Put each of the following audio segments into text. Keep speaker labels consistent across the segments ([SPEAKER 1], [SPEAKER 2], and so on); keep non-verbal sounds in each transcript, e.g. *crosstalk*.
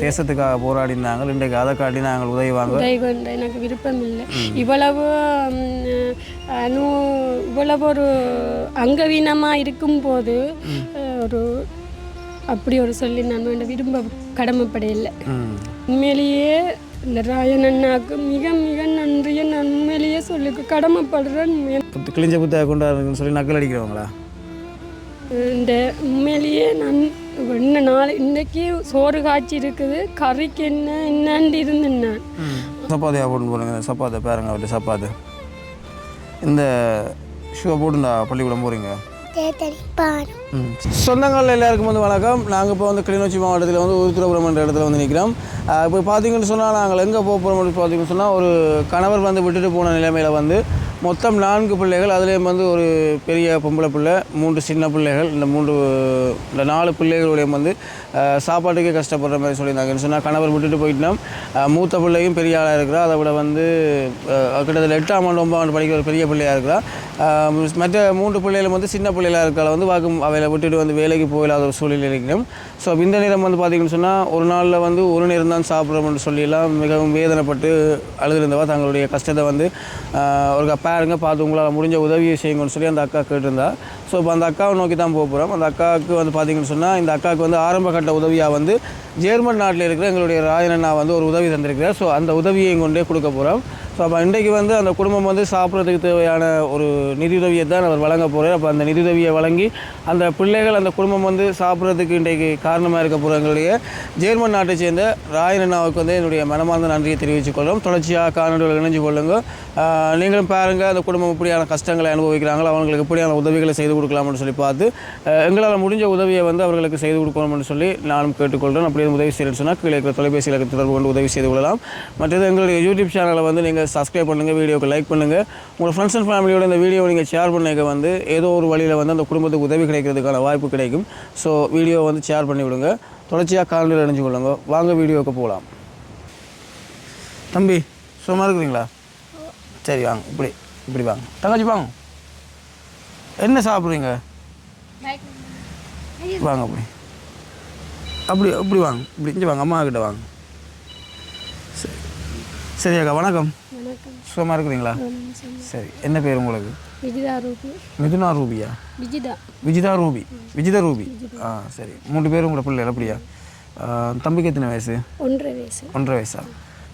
[SPEAKER 1] தேசத்துக்காக போராடினாங்க இன்றைக்கு அதை காட்டி நாங்கள் உதவி வாங்க
[SPEAKER 2] உதவி எனக்கு விருப்பம் இல்லை இவ்வளவு அணு இவ்வளவு ஒரு அங்கவீனமாக இருக்கும்போது அஹ், ஒரு அப்படி ஒரு சொல்லி நான் வேண்ட விரும்ப கடமைப்படையில்லை உண்மையிலேயே இந்த ராயன் மிக மிக நன்றியை நான் உண்மையிலேயே சொல்லி கடமைப்படுறேன்
[SPEAKER 1] கிழிஞ்ச புத்தக கொண்டாடுங்கன்னு சொல்லி நக்கல் அடிக்கிறவங்களா?
[SPEAKER 2] இந்த உண்மையிலேயே நான் என்ன நாள் இன்னைக்கு சோறு காய்ச்சி இருக்குது. கறிக்கு என்ன என்னன்னு இருந்தேன் நான்
[SPEAKER 1] சப்பாத்தியாக போட்டு போடுங்க. சப்பாத்தை பாருங்க அவர்கிட்ட சப்பாத்து. இந்த ஷூவை போட்டு நான் பள்ளிக்கூடம் போகிறீங்க சொந்தங்கள் எல்லாருக்கும் வந்து வணக்கம். நாங்கள் இப்போ வந்து கிளிநொச்சி மாவட்டத்தில் வந்து உருத்திரபுரம் என்ற இடத்துல வந்து நிற்கிறோம் இப்போ பார்த்தீங்கன்னு சொன்னால் நாங்கள் எங்கே போக போகிறோம் பார்த்தீங்கன்னு சொன்னால் ஒரு கணவர் வந்து விட்டுட்டு போன நிலைமையில் வந்து மொத்தம் நான்கு பிள்ளைகள் அதுலேயும் வந்து ஒரு பெரிய பொம்பளை பிள்ளை மூன்று சின்ன பிள்ளைகள் இந்த மூன்று இந்த நாலு பிள்ளைகளுடைய வந்து சாப்பாட்டுக்கே கஷ்டப்படுற மாதிரி சொல்லியிருந்தாங்கன்னு சொன்னால் கணவர் விட்டுட்டு போயிட்டோம் மூத்த பிள்ளையும் பெரிய ஆளாக இருக்கிறா. அதை விட வந்து கிட்டத்தட்ட எட்டாம் ஆண்டு ஒன்பதாம் ஆண்டு படிக்கிற ஒரு பெரிய பிள்ளையாக இருக்கிறா. மற்ற மூன்று பிள்ளைகளும் வந்து சின்ன பிள்ளைகளாக இருக்கால வந்து வாக்கு அவையில் விட்டுட்டு வந்து வேலைக்கு போயிடாத ஒரு சூழ்நிலை இருக்கிறோம். ஸோ இந்த நேரம் வந்து பார்த்திங்கன்னு சொன்னால் ஒரு நாளில் வந்து ஒரு நேரம் தான் சாப்பிட்றோம்னு சொல்லியெல்லாம் மிகவும் வேதனைப்பட்டு அழுதுருந்தவா தங்களுடைய கஷ்டத்தை வந்து ஒரு பாருங்க பார்த்து உங்களால் முடிஞ்ச உதவியை செய்யுங்கன்னு சொல்லி அந்த அக்கா கேட்டிருந்தா. ஸோ இப்போ அந்த அக்காவை நோக்கி தான் போக போகிறோம் அந்த அக்காவுக்கு வந்து பார்த்தீங்கன்னு சொன்னால் இந்த அக்காவுக்கு வந்து ஆரம்ப கட்ட உதவியாக வந்து ஜெர்மன் நாட்டில் இருக்கிற எங்களுடைய ராயனண்ணா வந்து ஒரு உதவி தந்திருக்கிறார். ஸோ அந்த உதவியை கொண்டே கொடுக்க போகிறோம் ஸோ அப்போ இன்றைக்கு வந்து அந்த குடும்பம் வந்து சாப்பிட்றதுக்கு தேவையான ஒரு நிதியுதவியை தான் அவர் வழங்க போகிறார் அப்போ அந்த நிதியுதவியை வழங்கி அந்த பிள்ளைகள் அந்த குடும்பம் வந்து சாப்பிட்றதுக்கு இன்றைக்கு காரணமாக இருக்க போகிற எங்களுடைய ஜெர்மன் நாட்டை சேர்ந்த ராயனண்ணாவுக்கு வந்து என்னுடைய மனமார்ந்த நன்றியை தெரிவித்துக் கொள்கிறோம். தொடர்ச்சியாக காணொலிகள் இணைஞ்சு கொள்ளுங்க நீங்களும் பாருங்கள் அந்த குடும்பம் இப்படியான கஷ்டங்களை அனுபவிக்கிறாங்களோ? அவங்களுக்கு இப்படியான உதவிகளை செய்து கொடுக்கலாம்னு சொல்லி பார்த்து எங்களால் முடிஞ்ச உதவியை வந்து அவர்களுக்கு செய்து கொடுக்கணும்னு சொல்லி நானும் கேட்டுக்கொள்கிறேன். அப்படியே உதவி செய்யணும்னு சொன்னால் கீழே இருக்கிற தொலைபேசியில் தொடர்பு கொண்டு உதவி செய்து கொள்ளலாம். மற்றது எங்களுடைய யூடியூப் சேனலை வந்து நீங்கள் சப்ஸ்கிரைப் பண்ணுங்கள் வீடியோக்கு லைக் பண்ணுங்கள் உங்கள் ஃப்ரெண்ட்ஸ் அண்ட் ஃபேமிலியோட இந்த வீடியோ நீங்கள் ஷேர் பண்ணிக்க வந்து ஏதோ ஒரு வழியில் வந்து அந்த குடும்பத்துக்கு உதவி கிடைக்கிறதுக்கான வாய்ப்பு கிடைக்கும். ஸோ வீடியோ வந்து ஷேர் பண்ணி விடுங்க. தொடர்ச்சியாக காலையில் அணிஞ்சு கொள்ளுங்க. வாங்க வீடியோவுக்கு போகலாம் தம்பி சும்மா இருக்கிறீங்களா? சரி வாங்க. இப்படி இப்படி வாங்க. தங்கச்சி வாங்க. என்ன சாப்பிட்றீங்க? வாங்க அப்படி. அப்படி அப்படி வாங்க. இப்படி இங்கே வாங்க அம்மா கிட்ட வாங்க. சரி. சரி அக்கா வணக்கம். சுகமாக இருக்கிறீங்களா? சரி. என்ன பேர் உங்களுக்கு? மிதுனா ரூபியா?
[SPEAKER 2] விஜிதா.
[SPEAKER 1] ரூபி. விஜிதா ரூபி. ஆ சரி. மூணு பேரும் உங்களோட பிள்ளை அப்படியா? தம்பிக்கு எத்தனை வயசு?
[SPEAKER 2] ஒன்றரை வயசு.
[SPEAKER 1] ஒன்றரை வயசா?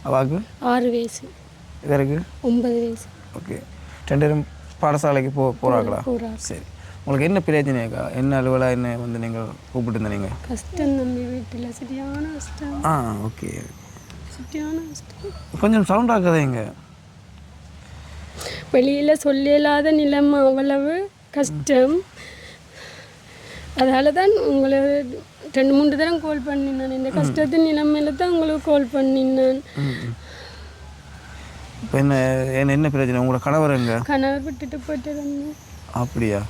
[SPEAKER 1] அவாக்கு?
[SPEAKER 2] ஆறு வயசு.
[SPEAKER 1] இதற்கு
[SPEAKER 2] ஒன்பது வயசு.
[SPEAKER 1] ஓகே. ரெண்டு பேரும் பாடசாலைக்கு போ போகிறாங்களா
[SPEAKER 2] போகிறாங்க
[SPEAKER 1] சரி. உங்களுக்கு என்ன பிரச்சனைக்கா என்ன அலுவலாக என்ன வந்து நீங்கள் கூப்பிட்டு இருந்தீங்க
[SPEAKER 2] கஷ்டம் நம்பி வீட்டில் சரியான கஷ்டம்.
[SPEAKER 1] ஆ ஓகே.
[SPEAKER 2] சரியான கஷ்டம்.
[SPEAKER 1] கொஞ்சம் சவுண்ட் ஆக்காதீங்க
[SPEAKER 2] வெளியில் சொல்லலாத நிலைமை அவ்வளவு கஷ்டம். அதால தான் உங்களை ரெண்டு மூணு தரம் கால் பண்ணினேன். இந்த கஷ்டத்தின் நிலைமையில தான் உங்களுக்கு கால் பண்ணினேன்.
[SPEAKER 1] இப்போ என்ன என்ன என்ன பிரச்சனை உங்களோட கணவர் எங்க
[SPEAKER 2] கணவர் விட்டுட்டு போயிட்டு
[SPEAKER 1] அப்படியா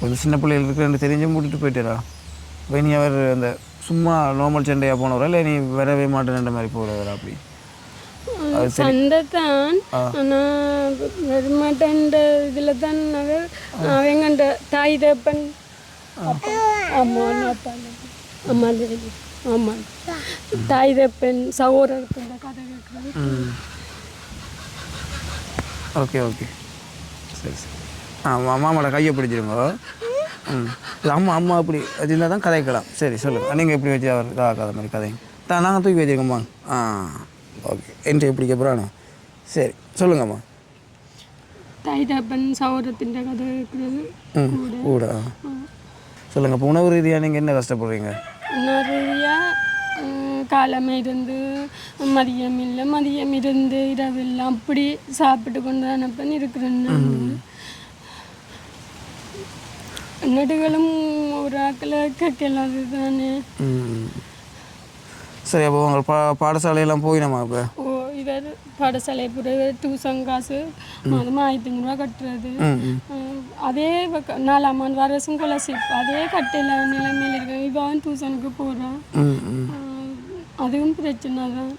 [SPEAKER 1] ஒரு சின்ன பிள்ளைகள் இருக்கிறன்னு தெரிஞ்சு கூட்டிட்டு போயிட்டாரா இப்போ நீ அவர் அந்த சும்மா நார்மல் சண்டையாக போனவரா இல்லை நீ வரவே மாட்டேன்ற மாதிரி போகிறவரா அப்படி
[SPEAKER 2] சண்டை தான் ஆனால் வரமாட்டேன்ற இதில் தான் அவர் தாய் தப்பன் அம்மா அப்பா அம்மா ஆமாம் தாய் தப்பன் சகோதரத்தின் கதை கேட்குறது.
[SPEAKER 1] Okay okay. சரி சரி. ஆ மாமாவோட கையை பிடிச்சிருங்க. ம். அம்மா அம்மா அப்படி இருந்தால் தான் கதைக்கலாம் சரி சொல்லுங்கள் நீங்கள் எப்படி வச்சு அவர் இதாகாத மாதிரி கதை தான் நாங்கள் தூக்கி வச்சுருக்கோம்மா. ஆ ஓகே. என்கிட்ட எப்படி கேட்குறானே சரி சொல்லுங்கம்மா.
[SPEAKER 2] தாய் தப்பன் சகோதரத்தின் கதை
[SPEAKER 1] ம் கூட. சொல்லுங்கள் இப்போ உணவு ரீதியாக நீங்கள் என்ன கஷ்டப்படுறீங்க?
[SPEAKER 2] நிறையா காலமே இருந்து மதியம் இல்லை மதியம் இருந்து இரவெல்லாம் அப்படி சாப்பிட்டு கொண்டு அனுப்பன் இருக்கிறேன். நடுகளும் ஒரு ஆக்களை கேட்கலாம் தானே
[SPEAKER 1] சரி அப்போ உங்கள் பா பாடசாலையெல்லாம் போயினம்மா இப்போ
[SPEAKER 2] இவர் பாடசாலை புற டியூஷன் காசு மாதம் ஆயிரத்தி ஐநூறுரூவா கட்டுறது. அதே நாலாம் ஆண்டு வருஷம் ஸ்காலர்ஷிப் அதே கட்டையில் நிலைமையில் இருக்க இவன் டியூஷனுக்கு போகிறான் அதுவும் பிரச்சனை தான்.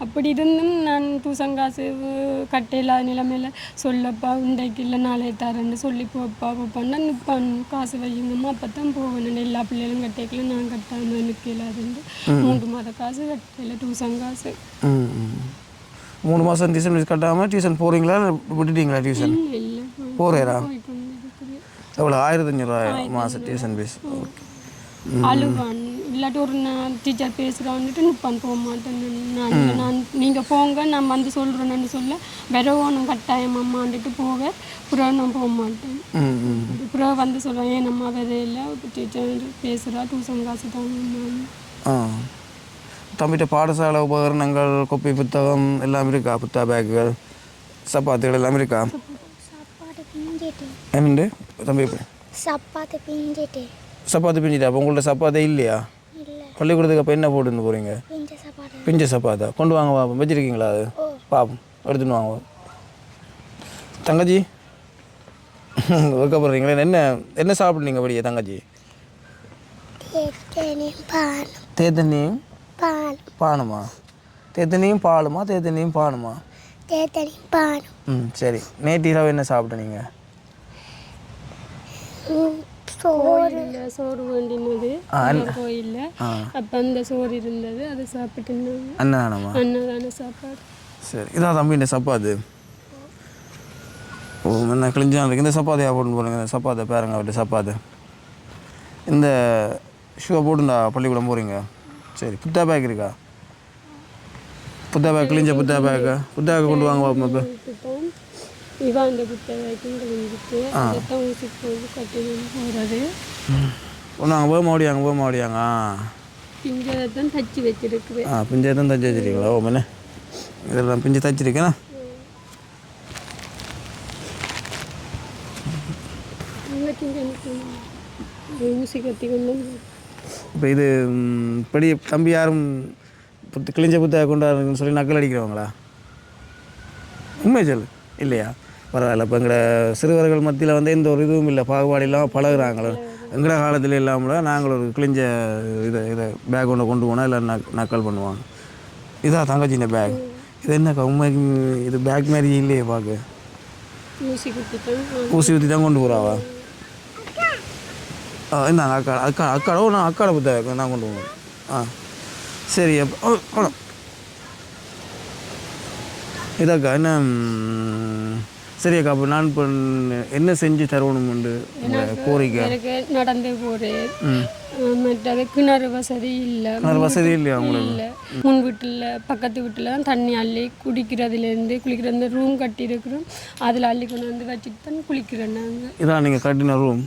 [SPEAKER 2] அப்படி இருந்தும் நான் தூசம் காசு கட்டையில்லாத நிலைமையில் சொல்லப்பா இன்றைக்கு இல்லை நாளை தரேன்னு சொல்லி போப்பா போப்பான்னா நிற்பான் காசு வையுங்கம்மா அப்போ தான் போவேன் எல்லா பிள்ளைகளும் கட்டைக்கல நான் கட்டாமல் நிற்கலாதுண்டு மூன்று மாத காசு கட்டையில் டூசன் காசு
[SPEAKER 1] ம் ம். மூணு மாதம் டியூஷன் ஃபீஸ் கட்டாமல் டியூஷன் போகிறீங்களா விட்டுட்டீங்களா டியூஷன் போகிறேரா எவ்வளோ ஆயிரத்தஞ்சூறுவா மாதம் டியூஷன் ஃபீஸ் ஓகே
[SPEAKER 2] அழுவான். இல்லாட்டி ஒரு நான் டீச்சர் பேசுகிறான்ட்டு நிற்பான் போக மாட்டேன். நான் இல்லை, நான் நீங்கள் போங்க நான் வந்து சொல்கிறேன்னு சொல்ல விரவோனும் கட்டாயம் அம்மாண்டுட்டு போக புறவு நான் போக மாட்டேன்.
[SPEAKER 1] ம் ம்.
[SPEAKER 2] புறவு வந்து சொல்லுவேன் ஏன் அம்மா விதையில டீச்சர் பேசுகிறா டியூஷன் காசு தான்
[SPEAKER 1] ஆ. தம்பிகிட்ட பாடசாலை உபகரணங்கள் கொப்பி புத்தகம் எல்லாம் இருக்கா? புத்தா பேக்குகள் சப்பாத்துகள் எல்லாம் இருக்கா? என்னண்டு? தம்பி?
[SPEAKER 3] சப்பாத்து பிஞ்சிட்டு.
[SPEAKER 1] சப்பாத்து பிஞ்சிட்டா? அப்போ உங்கள்ட்ட சப்பாத்தே இல்லையா?
[SPEAKER 3] இல்லை
[SPEAKER 1] பள்ளிக்கூடத்துக்கு அப்போ என்ன போட்டுன்னு போகிறீங்க
[SPEAKER 3] பிஞ்ச சப்பாத்து.
[SPEAKER 1] கொண்டு வாங்க பாப்போம். வச்சிருக்கீங்களா அது? பாப்போம். எடுத்துன்னு வாங்க தங்கச்சி? வைக்கப்படுறீங்களே என்ன என்ன சாப்பிட்றீங்க படியே தங்கச்சி?
[SPEAKER 3] தேத்தனையும்
[SPEAKER 1] பானுமா தேத்தண்ணியும்? பாலுமா. தேத்தண்ணியும் பானுமா
[SPEAKER 3] தேத்தனையும் பாலும்?
[SPEAKER 1] ம் சரி. நேற்று இரவு என்ன சாப்பிட்ட
[SPEAKER 3] ம், சோறு
[SPEAKER 2] வேண்டினது. கோயிலில். அப்போ அந்த சோறு இருந்தது அதை சாப்பிட்டு
[SPEAKER 1] அன்னதானமா?
[SPEAKER 2] அன்னதான சாப்பாடு.
[SPEAKER 1] சரி இதான் தம்பி இந்த சப்பாத்து. ஓ என்ன கிழிஞ்சா இருக்கு இந்த சப்பாத்தையா போட்டு போடுங்க இந்த சப்பாத்தை பேருங்க அப்படி சப்பாத்து. இந்த ஷூவை போட்டுண்டா பள்ளிக்கூடம் போகிறீங்க சரி புத்தா பேக் இருக்கா? புத்தா பேக் கிழிஞ்ச புத்தா பேக்கு புத்தா பேக் கொண்டு வாங்க பாப்போம் இப்போ
[SPEAKER 2] அந்த புத்தகம் வந்துட்டு அதைத்தான் ஊசி போட்டு கட்டி போகிறது
[SPEAKER 1] ஒன்று அங்கே போய் மாடியாங்க போய் மாடியாங்க
[SPEAKER 2] இங்கே தான் தச்சு வச்சிருக்குது
[SPEAKER 1] ஆ பிஞ்சை தான் தச்சு வச்சிருக்கீங்களா? ஓ மண்ணே. இதெல்லாம் பிஞ்சு தச்சிருக்கேனா?
[SPEAKER 2] ஊசி கத்தி கொண்டு வந்து.
[SPEAKER 1] இப்போ இது பெரிய தம்பி யாரும் புத்து கிழிஞ்ச புத்தக கொண்டாடுறதுன்னு சொல்லி நக்கல் அடிக்கிறவங்களா? உண்மை சொல்லு. இல்லையா? பரவாயில்ல. இப்போ எங்களோட சிறுவர்கள் மத்தியில் வந்து எந்த ஒரு இதுவும் இல்லை. பாகுபாடு இல்லாமல் பழகுறாங்களோ எங்களோட காலத்தில் இல்லாமல் நாங்கள் ஒரு கிழிஞ்ச இதை இதை பேக் ஒன்று கொண்டு போனால் நக் நக்கல் பண்ணுவாங்க. இதா தங்கச்சின பேக் இது என்னக்கா உண்மைக்கு இது பேக் மாதிரி இல்லையே பார்க்க
[SPEAKER 2] ஊசி
[SPEAKER 1] ஊற்றி தான் கொண்டு போகிறாவா ஆ இந்தாங்க அக்கா அக்கா அக்காடோ நான் அக்காட புத்தகம் நான் கொண்டு போகணும் ஆ சரி அப்போ இதாக்கா என்ன சரி அக்கா அப்போ நான் இப்போ என்ன செஞ்சு தரணும்னு உங்களை கோரிக்கை?
[SPEAKER 2] எனக்கு நடந்து போகிறேன் மற்றது கிணறு வசதி இல்லை.
[SPEAKER 1] வேறு வசதி இல்லையா உங்களுக்கு?
[SPEAKER 2] இல்லை. முன் வீட்டில் பக்கத்து வீட்டில் தான் தண்ணி அள்ளி குடிக்கிறதுலேருந்து குளிக்கிற இந்த ரூம் கட்டி இருக்கிறோம் அதில் அள்ளி கொண்டு வந்து வச்சுட்டு தான் குளிக்கிறோம் நாங்கள்
[SPEAKER 1] இதான் நீங்கள் கட்டின ரூம்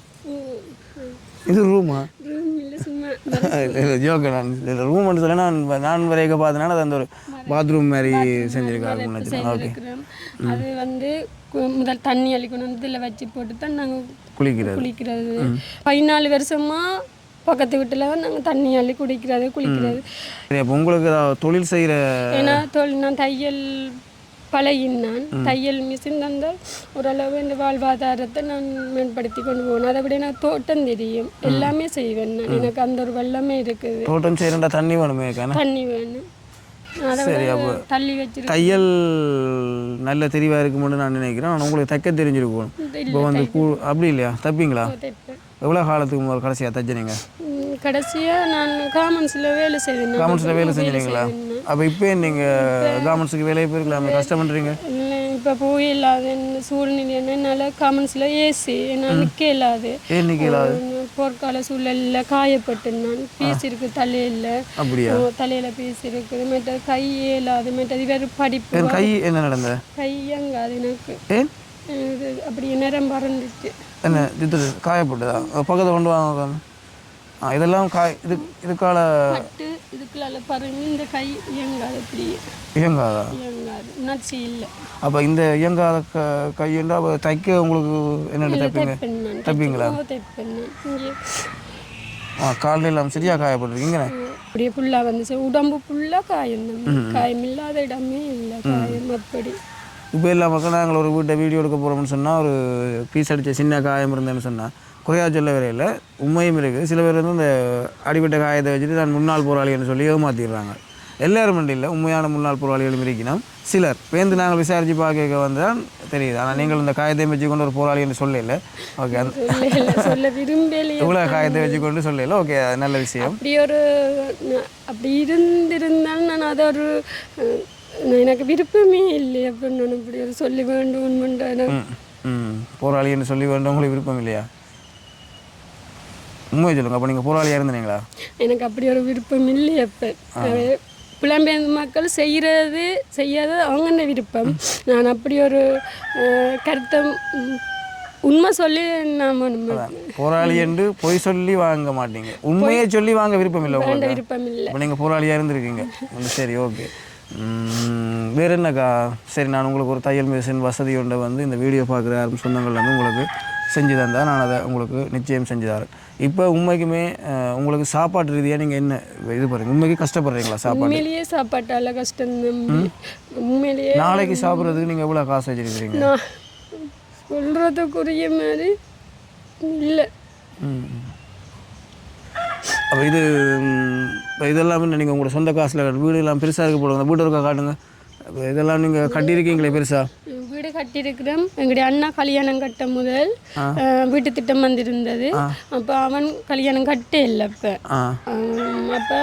[SPEAKER 1] இது ரூமா? ஜோக்க *laughs* நான் ரூம் மட்டும் சொல்ல நான் நான் பார்த்தனால அது அந்த ஒரு பாத்ரூம் மாதிரி ஓகே
[SPEAKER 2] இருக்கிறோம் அது வந்து முதல் தண்ணி அள்ளி கொண்டு வந்து இதில் வச்சு போட்டு தான் நாங்கள்
[SPEAKER 1] குளிக்கிறது.
[SPEAKER 2] குளிக்கிறது பதினாலு வருஷமா பக்கத்து வீட்டில் நாங்கள் தண்ணி அள்ளி குடிக்கிறது குளிக்கிறது.
[SPEAKER 1] உங்களுக்கு ஏதாவது தொழில் செய்கிற
[SPEAKER 2] ஏன்னா தொழில் நான் தையல் பழகினான். தையல் மிஷின் தந்தால் ஓரளவு இந்த வாழ்வாதாரத்தை நான் மேம்படுத்தி கொண்டு போகணும் அதை விட எனக்கு தோட்டம் தெரியும். எல்லாமே செய்வேன் நான். எனக்கு அந்த ஒரு வெள்ளமே இருக்குது.
[SPEAKER 1] தோட்டம் செய்யறா தண்ணி வேணுமே
[SPEAKER 2] தண்ணி வேணும். அதை விட தள்ளி வச்சிருக்கேன்.
[SPEAKER 1] தையல் நல்ல தெளிவாக இருக்கும்னு நான் நினைக்கிறேன். ஆனால் உங்களுக்கு தைக்க தெரிஞ்சிருக்கும். இப்போ வந்து கூ அப்படி இல்லையா? தைப்பீங்களா? எவ்வளோ காலத்துக்கு முதல் கடைசியாக தைச்சினீங்க?
[SPEAKER 2] ம், கடைசியா நான் காமன்ஸில் வேலை செய்வேன்.
[SPEAKER 1] காமெண்ட்ஸில் வேலை செஞ்சுறீங்களா அப்போ இப்போ நீங்கள் காமெண்ட்ஸுக்கு வேலையை போயிருக்கலாமே கஷ்டம் பண்ணுறீங்க
[SPEAKER 2] இப்போ போய் இல்லாத சூழ்நிலை என்னால் காமன்ஸில் ஏசி என்னால் நிற்க இல்லாது. போர்க்கால சூழலில் காயப்பட்டு நான் பீஸ் இருக்கு தலையில்.
[SPEAKER 1] அப்படியா?
[SPEAKER 2] தலையில் பீஸ் இருக்குது மற்ற கை இயலாது மற்றது வேறு படிப்பு
[SPEAKER 1] கை என்ன நடந்த?
[SPEAKER 2] கையங்காது எனக்கு.
[SPEAKER 1] ஏன்?
[SPEAKER 2] இது அப்படியே நிறம் பறந்துச்சு
[SPEAKER 1] என்ன இது காயப்பட்டதா பக்கத்தை கொண்டு வாங்க ஆ இதெல்லாம் காய் இது இதுக்கால
[SPEAKER 2] இதுக்குள்ள பறந்து இந்த கை இயங்காது அப்படியே.
[SPEAKER 1] இயங்காதா?
[SPEAKER 2] இயங்காது உணர்ச்சி இல்லை.
[SPEAKER 1] அப்போ இந்த இயங்காத க கையுண்டா அப்போ தைக்க உங்களுக்கு என்னென்ன தைப்பீங்க? தைப்பீங்களா? ஆ எல்லாம் சரியாக காயப்பட்டிருக்கீங்கண்ணே
[SPEAKER 2] அப்படியே ஃபுல்லாக வந்துச்சு. உடம்பு ஃபுல்லாக காயம் காயம் இல்லாத இடமே இல்லை காயம் அப்படி.
[SPEAKER 1] இப்போ எல்லா மக்களும் நாங்கள் ஒரு வீட்டை வீடியோ எடுக்க போகிறோம்னு சொன்னால் ஒரு பீஸ் அடித்த சின்ன காயம் இருந்தேன்னு சொன்னால் குறையா சொல்ல வரையில் உண்மையும் இருக்குது சில பேர் வந்து இந்த அடிபட்ட காயத்தை வச்சுட்டு நான் முன்னாள் போராளின்னு சொல்லி ஏமாற்றிடுறாங்க எல்லாரும் இல்லை உண்மையான முன்னாள் போராளிகளும் இருக்கணும் சிலர் பேருந்து நாங்கள் விசாரித்து பார்க்க வந்தால் தெரியுது. ஆனால் நீங்கள் இந்த காயத்தை வச்சு கொண்டு ஒரு போராளி என்று சொல்லல. ஓகே
[SPEAKER 2] சொல்ல
[SPEAKER 1] இவ்வளோ காயத்தை வச்சு கொண்டு சொல்லல. ஓகே அது நல்ல விஷயம்.
[SPEAKER 2] அப்படி ஒரு அப்படி இருந்திருந்தால் நான் அதை ஒரு எனக்கு விருப்பமே இல்லை அப்படின்னு இப்படி ஒரு சொல்லி வேண்டும்
[SPEAKER 1] ம் போராளின்னு சொல்லி வேண்டும் உங்களுக்கு விருப்பம் இல்லையா? உண்மையை சொல்லுங்க அப்போ நீங்கள் போராளியாக இருந்தீங்களா?
[SPEAKER 2] எனக்கு அப்படி ஒரு விருப்பம் இல்லை அப்போ. புலம்பெயர்ந்த மக்கள் செய்கிறது செய்யாத அவங்க விருப்பம்? நான் அப்படி ஒரு அஹ், கருத்தை ம், உண்மை சொல்லி உண்மை-
[SPEAKER 1] போராளி என்று பொய் சொல்லி வாங்க மாட்டீங்க. உண்மையை சொல்லி வாங்க விருப்பம் இல்லை
[SPEAKER 2] விருப்பம் இல்லை.
[SPEAKER 1] நீங்கள் போராளியாக இருந்திருக்கீங்க. சரி ஓகே. வேற என்னக்கா சரி நான் உங்களுக்கு ஒரு தையல் மிஷின் வசதி ஒன்றை வந்து இந்த வீடியோ பார்க்குற யாரும் சொந்தங்கள் வந்து உங்களுக்கு செஞ்சு தந்தால் நான் அதை உங்களுக்கு நிச்சயம் செஞ்சு தரேன். இப்போ உண்மைக்குமே உங்களுக்கு சாப்பாட்டு ரீதியாக நீங்கள் என்ன இது பாருங்க உண்மைக்கு கஷ்டப்படுறீங்களா சாப்பாடு?
[SPEAKER 2] உண்மையிலேயே சாப்பாட்டால கஷ்டம். உண்மையிலேயே
[SPEAKER 1] நாளைக்கு சாப்பிட்றதுக்கு நீங்கள் எவ்வளோ காசு வச்சிருக்கிறீங்க?
[SPEAKER 2] சொல்கிறதுக்குரிய மாதிரி இல்லை.
[SPEAKER 1] ம். அப்போ இது இப்போ இதெல்லாம் நீங்கள் உங்களோட சொந்த காசில் வீடு எல்லாம் பெருசாக இருக்க போடுங்க வீடு இருக்கா காட்டுங்க. அப்போ இதெல்லாம் நீங்கள் கட்டியிருக்கீங்களே பெருசாக
[SPEAKER 2] வீடு கட்டியிருக்கிறோம். எங்களுடைய அண்ணா கல்யாணம் கட்ட முதல் வீட்டு திட்டம் வந்திருந்தது. அப்போ அவன் கல்யாணம் கட்டே இல்லை அப்போ
[SPEAKER 1] ஆ
[SPEAKER 2] அப்போ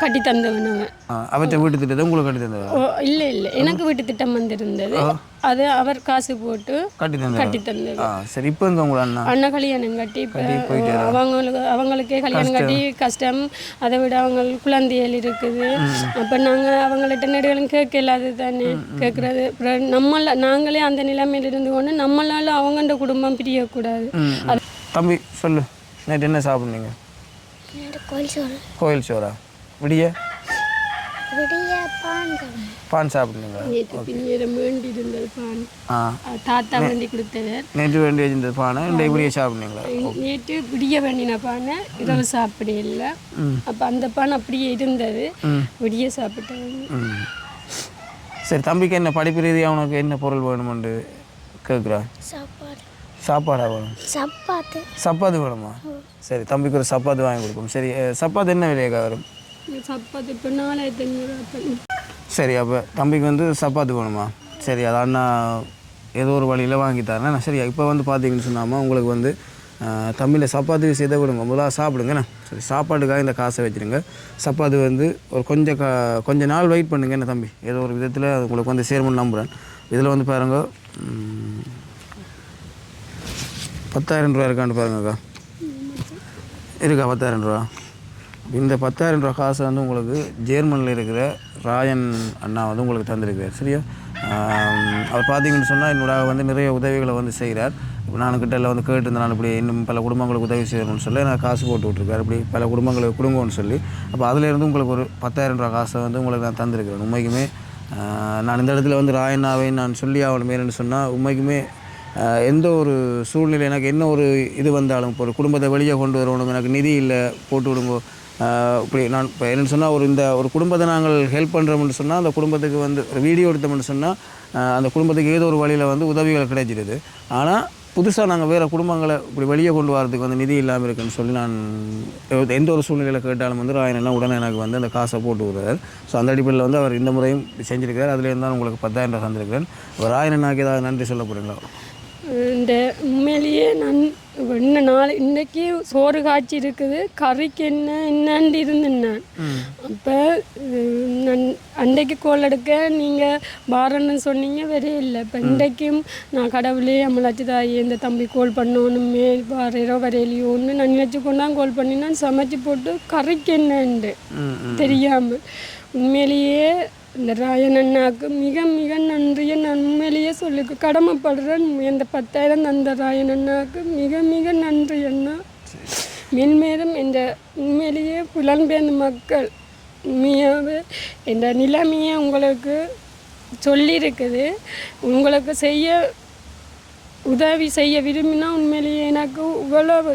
[SPEAKER 2] கட்டி தந்தவன் அவன்.
[SPEAKER 1] அவற்றை வீட்டு திட்டத்தை உங்களுக்கு கட்டி தந்ததா
[SPEAKER 2] ஓ இல்லை இல்லை. எனக்கு வீட்டு திட்டம் வந்திருந்தது. அது அவர் காசு போட்டு
[SPEAKER 1] கட்டி தந்ததா
[SPEAKER 2] கட்டி தந்தது.
[SPEAKER 1] சரி இப்போ எங்க உங்களோட அண்ணா?
[SPEAKER 2] அண்ணா கல்யாணம் கட்டி இப்போ அவங்களுக்கு அவங்களுக்கே கல்யாணம் கட்டி கஷ்டம். அதை விட அவங்க குழந்தைகள் இருக்குது. அப்போ நாங்கள் அவங்கள்ட்ட நெடுகளும் கேட்க இல்லாதது தானே? கேட்குறது. அப்புறம் நம்மள நாங்களே அந்த நிலைமையில இருந்து கொண்டு நம்மளால அவங்கண்ட குடும்பம் பிரியக்கூடாது.
[SPEAKER 1] தம்பி சொல்லு. நேற்று என்ன சாப்பிட்றீங்க
[SPEAKER 3] என்னோட கோயில் சொல்
[SPEAKER 1] கோயில் சோறா? விடிய? பான்
[SPEAKER 2] அஹ் தாத்தா வேண்டி கொடுத்தவர்
[SPEAKER 1] நேற்று வேண்டி வச்சிருந்த பானை. இந்த விடிய சாப்பிட்றீங்களா?
[SPEAKER 2] நேற்று விடிய வேண்டின பானை. இரவு சாப்பிட இல்லை. அப்போ அந்த பானை அப்படியே இருந்தது. விடிய சாப்பிட்டாங்க
[SPEAKER 1] ம். சரி தம்பிக்கு என்ன படிப்பு ரீதியாக உனக்கு என்ன பொருள் வேணுமென்று கேட்குறா
[SPEAKER 3] சாப்பாடு.
[SPEAKER 1] சாப்பாடா வேணும்?
[SPEAKER 3] சப்பாத்து.
[SPEAKER 1] சப்பாத்து வேணுமா? சரி தம்பிக்கு ஒரு சப்பாத்து வாங்கி கொடுப்போம் சரி சப்பாத்து என்ன விலையாக வரும்
[SPEAKER 2] சப்பாத்து இப்போ நாலாயிரத்தி ஐநூறு
[SPEAKER 1] சரி அப்போ தம்பிக்கு வந்து சப்பாத்து வேணுமா சரி அது அண்ணா ஏதோ ஒரு வழியில் வாங்கி தரேன். சரியா? இப்போ வந்து பார்த்தீங்கன்னு சொன்னாமல் உங்களுக்கு வந்து தம்பியில் சப்பாத்து விஷயத்தை விடுங்க முதல்ல சாப்பிடுங்கண்ணா சரி சாப்பாட்டுக்காக இந்த காசை வச்சுருங்க. சப்பாத்து வந்து ஒரு கொஞ்சம் கா கொஞ்ச நாள் வெயிட் பண்ணுங்க என்ன தம்பி. ஏதோ ஒரு விதத்தில் அது உங்களுக்கு வந்து சேர்மன் நம்புகிறேன் இதில் வந்து பாருங்க. பத்தாயிரம் ரூபா இருக்கான்னு பாருங்கக்கா இருக்கா பத்தாயிரம் ரூபா? இந்த பத்தாயிரம் ரூபா காசு வந்து உங்களுக்கு ஜேர்மனில் இருக்கிற ராயன் அண்ணா வந்து உங்களுக்கு தந்திருக்கிறார் சரியா? அவர் பார்த்தீங்கன்னு சொன்னால் என்னோட வந்து நிறைய உதவிகளை வந்து செய்கிறார் இப்போ நான் கிட்ட எல்லாம் வந்து கேட்டிருந்தேன் நான் இப்படி இன்னும் பல குடும்பங்களுக்கு உதவி செய்யணும்னு சொல்லி நான் காசு போட்டு விட்ருக்காரு இப்படி பல குடும்பங்களுக்கு கொடுங்கன்னு சொல்லி. அப்போ அதுலேருந்து உங்களுக்கு ஒரு பத்தாயிரம் ரூபா காசை வந்து உங்களுக்கு நான் தந்திருக்கிறேன். உண்மைக்குமே நான் இந்த இடத்துல வந்து ராயண்ணாவை நான் சொல்லி ஆகணுமேனு சொன்னால் உண்மைக்குமே எந்த ஒரு சூழ்நிலை எனக்கு என்ன ஒரு இது வந்தாலும் இப்போ ஒரு குடும்பத்தை வெளியே கொண்டு வரணும் எனக்கு நிதி இல்லை போட்டு விடுங்க இப்படி நான் இப்போ என்னென்னு சொன்னால் ஒரு இந்த ஒரு குடும்பத்தை நாங்கள் ஹெல்ப் பண்ணுறோம்னு சொன்னால் அந்த குடும்பத்துக்கு வந்து ஒரு வீடியோ எடுத்தோம்னு சொன்னால் அந்த குடும்பத்துக்கு ஏதோ ஒரு வழியில் வந்து உதவிகள் கிடைச்சிடுது ஆனால் புதுசாக நாங்கள் வேறு குடும்பங்களை இப்படி வெளியே கொண்டு வரதுக்கு வந்து நிதி இல்லாமல் இருக்குன்னு சொல்லி நான் எந்த ஒரு சூழ்நிலையில் கேட்டாலும் வந்து ராயனெல்லாம் உடனே எனக்கு வந்து அந்த காசை போட்டு விடுறார். ஸோ அந்த அடிப்படையில் வந்து அவர் இந்த முறையும் செஞ்சுருக்கிறார். அதுலேருந்து தான் உங்களுக்கு பத்தாயிரம் ரூபாய் தந்திருக்கிறேன். அவர் ஏதாவது நன்றி சொல்ல போகிறீங்களா
[SPEAKER 2] இந்த உண்மையிலேயே நான் இன்னும் நாளை இன்னைக்கு சோறு காய்ச்சி இருக்குது கறிக்கு என்ன என்னன்னு இருந்தேன் அப்போ நான் அன்றைக்கு கோல் எடுக்க நீங்கள் வாரன்னு சொன்னீங்க வரே இல்லை. இப்போ இன்றைக்கும் நான் கடவுளே அம்மளாச்சி தாயி இந்த தம்பி கோல் பண்ணணுமே வாரையோ வரையிலையோன்னு நான் நினச்சி கொண்டா கோல் பண்ணி நான் சமைச்சு போட்டு கறிக்கு என்னண்டு தெரியாமல் உண்மையிலேயே இந்த ராயன் அண்ணாவுக்கு மிக மிக நன்றியை நான் உண்மையிலேயே சொல்லி கடமைப்படுறேன். இந்த பத்தாயிரம் தந்த ராயன் அண்ணாவுக்கு மிக மிக நன்றி அண்ணா. மென்மேலும் இந்த உண்மையிலேயே புலம்பெயர்ந்த மக்கள் உண்மையாகவே இந்த நிலைமையை உங்களுக்கு சொல்லியிருக்குது. உங்களுக்கு செய்ய உதவி செய்ய விரும்பினா உண்மையிலேயே எனக்கு இவ்வளவு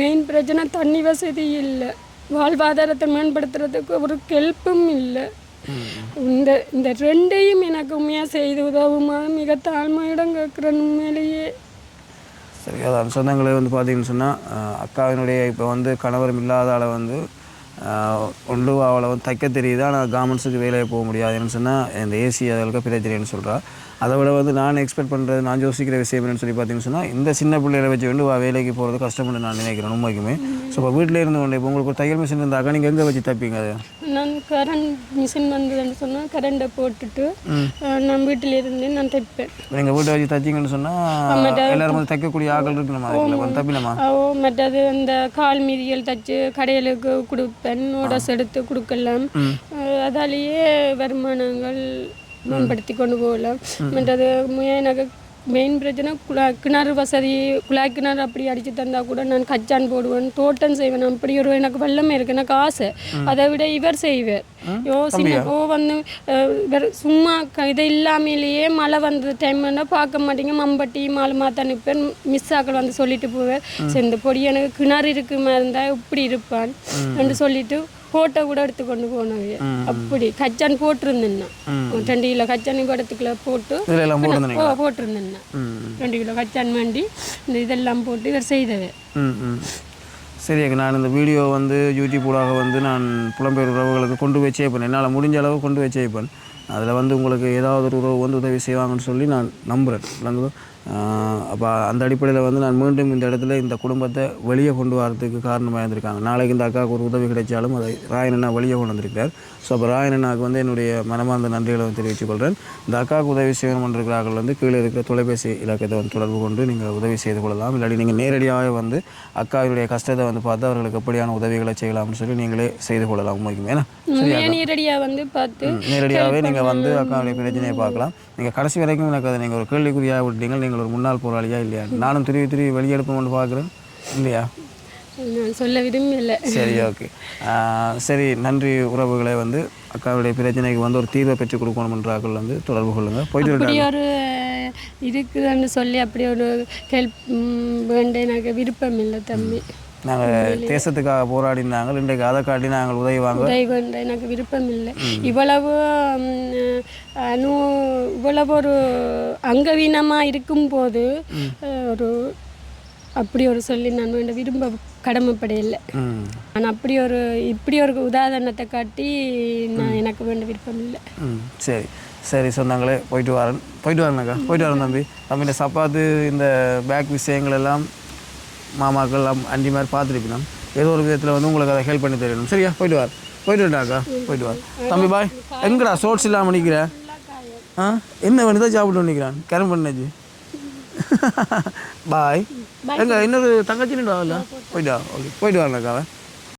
[SPEAKER 2] மெயின் பிரச்சனை தண்ணி வசதி இல்லை. வாழ்வாதாரத்தை மேம்படுத்துறதுக்கு ஒரு கெல்ப்பும் இல்லை. இந்த இந்த ரெண்டையும் எனக்கு உண்மையாக செய்து உதவுமா? மிக தாழ்மையிடம் கேட்குறேன் உண்மையிலேயே.
[SPEAKER 1] சரி அதான் சொந்தங்களே வந்து பார்த்தீங்கன்னு சொன்னால் அக்காவினுடைய இப்போ வந்து கணவரும் இல்லாதால வந்து ஒன்று அவளை வந்து தைக்க தெரியுது. ஆனால் கார்மெண்ட்ஸுக்கு வேலையை போக முடியாதுன்னு சொன்னால் இந்த ஏசி அதற்கு பிரச்சனைன்னு சொல்கிறா அதை விட வந்து நான் எக்ஸ்பெக்ட் பண்ணுறது நான் யோசிக்கிற விஷயம் என்னன்னு சொல்லி பார்த்தீங்கன்னு சொன்னால் இந்த சின்ன பிள்ளைகளை வச்சு வந்து வேலைக்கு போகிறது கஷ்டம்னு நான் நினைக்கிறேன் உண்மைக்குமே. ஸோ இப்போ வீட்டில் இருந்து கொண்டு இப்போ உங்களுக்கு ஒரு தையல் மிஷின் இருந்தாக்கா நீங்கள் எங்கே வச்சு தைப்பீங்க அது?
[SPEAKER 2] நான் கரண்ட் மிஷின் வந்ததுன்னு சொன்னால் கரண்டை போட்டுட்டு நான் வீட்டில் இருந்து நான் தைப்பேன்.
[SPEAKER 1] நீங்கள் வீட்டை வச்சு தைச்சிங்கன்னு சொன்னால் எல்லாரும் வந்து தைக்கக்கூடிய ஆக்கள் இருக்கணுமா கொஞ்சம் தப்பிலமா
[SPEAKER 2] ஓ மற்றது இந்த கால் மீதிகள் தச்சு கடைகளுக்கு கொடுப்பேன் நோடஸ் எடுத்து கொடுக்கலாம். அதாலேயே வருமானங்கள் மேம்படுத்தி கொண்டு போகலாம் மற்றது எனக்கு மெயின் பிரச்சனை குழா கிணறு வசதி குழாய் கிணறு அப்படி அடித்து தந்தா கூட நான் கச்சான் போடுவேன் தோட்டம் செய்வேன் அப்படி ஒரு எனக்கு வெள்ளமே இருக்கு எனக்கு ஆசை. அதை விட இவர் செய்வார் யோ சின்ன ஓ வந்து சும்மா இது இல்லாமலேயே மழை வந்த டைம்னா பார்க்க மாட்டீங்க. மம்பட்டி மாலை மாத்தா நிற்பேன் மிஸ் ஆக்கள் வந்து சொல்லிட்டு போவேன். சரி இந்த பொடி எனக்கு கிணறு இருக்கு மாதிரி இருந்தால் இப்படி இருப்பான் என்று சொல்லிட்டு ஃபோட்டோ கூட எடுத்து கொண்டு போனவங்க அப்படி கச்சான் போட்டிருந்தேன் ரெண்டு கிலோ கச்சான் இடத்துக்குள்ள போட்டு. போட்டிருந்தேன் ரெண்டு கிலோ கச்சான் வேண்டி இந்த இதெல்லாம் போட்டு இவர்
[SPEAKER 1] ம் சரி நான் இந்த வீடியோ வந்து யூடியூப் ஊடாக வந்து நான் புலம்பெயர் உறவுகளுக்கு கொண்டு போய் சேர்ப்பேன் என்னால் முடிஞ்ச அளவு கொண்டு போய் சேர்ப்பேன் அதில் வந்து உங்களுக்கு ஏதாவது ஒரு உறவு வந்து உதவி செய்வாங்கன்னு சொல்லி நான் நம்புகிறேன் அப்போ அந்த அடிப்படையில் வந்து நான் மீண்டும் இந்த இடத்துல இந்த குடும்பத்தை வெளியே கொண்டு வரதுக்கு காரணமாக இருந்திருக்காங்க. நாளைக்கு இந்த அக்காவுக்கு ஒரு உதவி கிடைச்சாலும் அதை ராயனண்ணா வெளியே கொண்டு வந்திருக்கிறார். ஸோ அப்போ ராயனண்ணாவுக்கு வந்து என்னுடைய மனமார்ந்த நன்றிகளை வந்து தெரிவித்துக் கொள்கிறேன் இந்த அக்காவுக்கு உதவி செய்யணும் இருக்கிறார்கள் வந்து கீழே இருக்கிற தொலைபேசி இலக்கத்தை வந்து தொடர்பு கொண்டு நீங்கள் உதவி செய்து கொள்ளலாம். இல்லாட்டி நீங்கள் நேரடியாக வந்து அக்காவினுடைய கஷ்டத்தை வந்து பார்த்து அவர்களுக்கு எப்படியான உதவிகளை செய்யலாம்னு சொல்லி நீங்களே செய்து கொள்ளலாம். உண்மைக்குமே ஏன்னா
[SPEAKER 2] நேரடியாக வந்து பார்த்து
[SPEAKER 1] நேரடியாகவே நீங்கள் வந்து அக்காவுடைய பிரச்சனையை பார்க்கலாம். நீங்கள் கடைசி வரைக்கும் எனக்கு அதை நீங்கள் ஒரு கேள்விக்குறியாக விட்டீங்க. நீங்கள் ஒரு முன்னாள் போராளியா இல்லையா? நானும் திரும்பி திரும்பி வெளியெடுப்போம்னு பார்க்குறேன். இல்லையா?
[SPEAKER 2] நான் சொல்ல விரும்பல
[SPEAKER 1] சரி ஓகே. சரி நன்றி உறவுகளை வந்து அக்காவுடைய பிரச்சனைக்கு வந்து ஒரு தீர்வை பெற்றுக் கொடுக்கணும்ன்றாக்கள் வந்து தொடர்பு கொள்ளுங்கள் போயிட்டு
[SPEAKER 2] ஒரு இருக்குதுன்னு சொல்லி அப்படி ஒரு ஹெல்ப் வேண்ட எனக்கு விருப்பம் இல்லை தம்பி.
[SPEAKER 1] நாங்கள் தேசத்துக்காக போராடினாங்க இன்றைக்கு அதை காட்டி நாங்கள் உதவி வாங்க
[SPEAKER 2] உதவி வேண்ட எனக்கு விருப்பம் இல்லை இவ்வளவு அணு இவ்வளவு ஒரு அங்கவீனமாக இருக்கும்போது ஒரு அப்படி ஒரு சொல்லி நான் வேண்ட விரும்ப கடமைப்படையில்லை நான் அப்படி ஒரு இப்படி ஒரு உதாரணத்தை காட்டி நான் எனக்கு வேண்ட விருப்பம் இல்லை
[SPEAKER 1] சரி. சரி சொன்னாங்களே போயிட்டு வரேன். போயிட்டு வரேனாக்கா போயிட்டு வரேன் தம்பி. தம்பி இந்த சப்பாத்து இந்த பேக் விஷயங்கள் எல்லாம் மாமாக்கள் எல்லாம் அண்டி மாதிரி பார்த்துருப்பினோம் ஏதோ ஒரு விதத்தில் வந்து உங்களுக்கு அதை ஹெல்ப் பண்ணி தெரியணும் சரியா? போயிட்டு வார். போயிட்டு வரட்டாக்கா போயிட்டு வார். தம்பி பாய் எங்கடா சோர்ஸ் இல்லாமல் நிற்கிற ஆ? என்ன பண்ணி தான் சாப்பிட்டு நிற்கிறான் கரம் பண்ணாச்சு. *laughs* பாய் எங்க இன்னொரு தங்கச்சி இல்லை? போயிட்டு வா. ஓகே. போயிட்டு வரேனாக்கா அவன்